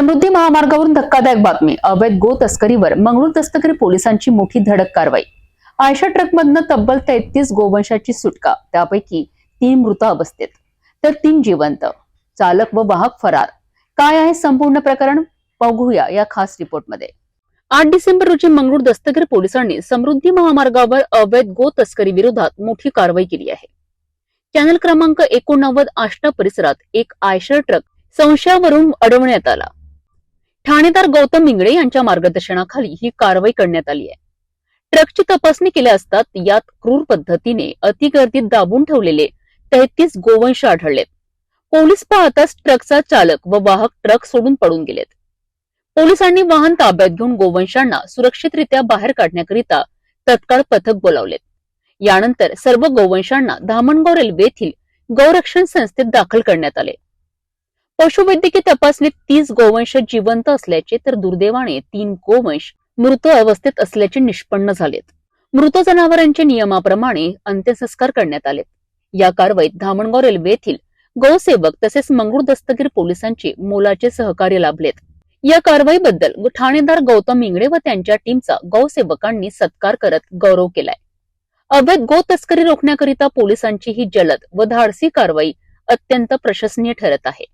समृद्धी महामार्गावरून धक्कादायक बातमी. अवैध गो तस्करीवर मंगळूर तस्करी पोलिसांची मोठी धडक कारवाई. आयशा ट्रकमधनं तब्बल तेहतीस गोवंशाची सुटका त्यापैकी तीन मृत अवस्थेत. तर तीन जिवंत. चालक व वाहक फरार. काय आहे संपूर्ण प्रकरण? बघूया या खास रिपोर्टमध्ये. आठ डिसेंबर रोजी मंगळूर दस्तगीर पोलिसांनी समृद्धी महामार्गावर अवैध गो तस्करी विरोधात मोठी कारवाई केली आहे. चॅनल क्रमांक एकोणनव्वद आष्टा परिसरात एक आयशर ट्रक संशयावरून अडवण्यात आला. ठाणेदार गौतम इंगळे यांच्या मार्गदर्शनाखाली ही कारवाई करण्यात आली आहे. ट्रकची तपासणी केल्या असता यात क्रूर पद्धतीने अतिगर्दीत दाबून ठेवलेले तेहतीस गोवंश आढळलेत. पोलीस पाहताच ट्रकचा चालक व वाहक ट्रक सोडून पडून गेलेत. पोलिसांनी वाहन ताब्यात घेऊन गोवंशांना सुरक्षितरित्या बाहेर काढण्याकरिता तत्काळ पथक बोलावलेत. यानंतर सर्व गोवंशांना धामणगाव रेल्वे येथील गौरक्षण संस्थेत दाखल करण्यात आले. पशुवैद्यकीय तपासणीत तीस गोवंश जिवंत असल्याचे तर दुर्दैवाने तीन गोवंश मृत अवस्थेत असल्याचे निष्पन्न झालेत. मृत जनावरांचे नियमाप्रमाणे अंत्यसंस्कार करण्यात आले या कारवाईत धामणगाव रेल्वे येथील गौसेवक तसेच मंगळूर दस्तगीर पोलिसांचे मोलाचे सहकार्य लाभलेत. या कारवाईबद्दल ठाणेदार गौतम इंगडे व त्यांच्या टीमचा गौसेवकांनी सत्कार करत गौरव केलाय. अवैध गो तस्करी रोखण्याकरिता पोलिसांची ही जलद व धाडसी कारवाई अत्यंत प्रशंसनीय ठरत आहे.